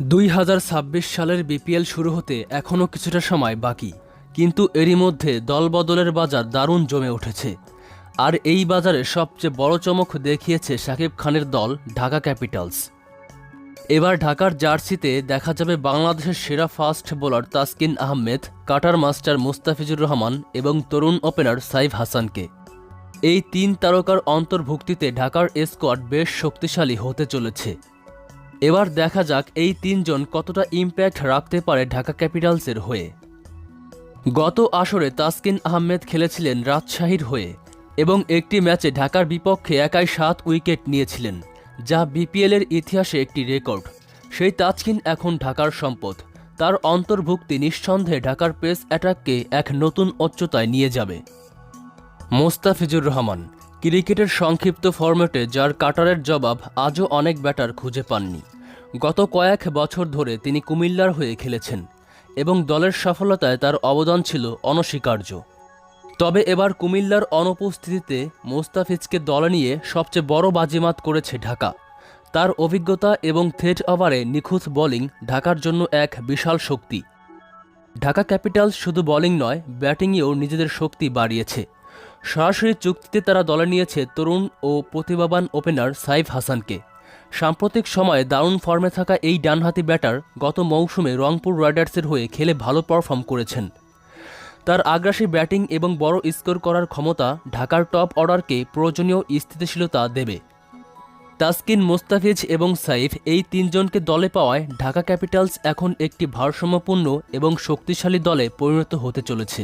দুই হাজার ছাব্বিশ সালের বিপিএল শুরু হতে এখনও কিছুটা সময় বাকি, কিন্তু এরই মধ্যে দলবদলের বাজার দারুণ জমে উঠেছে। আর এই বাজারে সবচেয়ে বড় চমক দেখিয়েছে শাকিব খানের দল, ঢাকা ক্যাপিটালস। এবার ঢাকার জার্সিতে দেখা যাবে বাংলাদেশের সেরা fast bowler Taskin Ahmed, cutter master Mustafizur Rahman এবং তরুণ ওপেনার সাইফ হাসানকে। এই তিন তারকার অন্তর্ভুক্তিতে ঢাকার স্কোয়াড বেশ শক্তিশালী হতে চলেছে। এবার দেখা যাক এই তিনজন কতটা ইম্প্যাক্ট রাখতে পারে ঢাকা ক্যাপিটালসের হয়ে। গত আসরে তাসকিন আহমেদ খেলেছিলেন রাজশাহীর হয়ে এবং একটি ম্যাচে ঢাকার বিপক্ষে একাই সাত উইকেট নিয়েছিলেন, যা বিপিএলের ইতিহাসে একটি রেকর্ড। সেই তাজকিন এখন ঢাকার সম্পদ। তার অন্তর্ভুক্তি নিঃসন্দেহে ঢাকার পেস অ্যাটাককে এক নতুন উচ্চতায় নিয়ে যাবে। মোস্তাফিজুর রহমান, ক্রিকেটের সংক্ষিপ্ত ফরম্যাটে যার কাটারের জবাব আজও অনেক ব্যাটার খুঁজে পাননি। গত কয়েক বছর ধরে তিনি কুমিল্লার হয়ে খেলেছেন এবং দলের সফলতায় তার অবদান ছিল অনস্বীকার্য। তবে এবার কুমিল্লার অনুপস্থিতিতে মোস্তাফিজকে দলে নিয়ে সবচেয়ে বড় বাজিমাত করেছে ঢাকা। তার অভিজ্ঞতা এবং থেট ওভারে নিখুঁত বোলিং ঢাকার জন্য এক বিশাল শক্তি। ঢাকা ক্যাপিটালস শুধু বোলিং নয়, ব্যাটিংয়েও নিজেদের শক্তি বাড়িয়েছে। সরাসরি চুক্তিতে তারা দলে নিয়েছে তরুণ ও প্রতিভাবান ওপেনার সাইফ হাসানকে। সাম্প্রতিক সময়ে দারুণ ফর্মে থাকা এই ডানহাতি ব্যাটার গত মৌসুমে রংপুর রাইডার্সের হয়ে খেলে ভালো পারফর্ম করেছেন। তার আগ্রাসী ব্যাটিং এবং বড় স্কোর করার ক্ষমতা ঢাকার টপ অর্ডারকে প্রয়োজনীয় স্থিতিশীলতা দেবে। তাসকিন মোস্তাফিজ এবং সাইফ এই তিনজনকে দলে পাওয়ায় ঢাকা ক্যাপিটালস এখন একটি ভারসাম্যপূর্ণ এবং শক্তিশালী দলে পরিণত হতে চলেছে।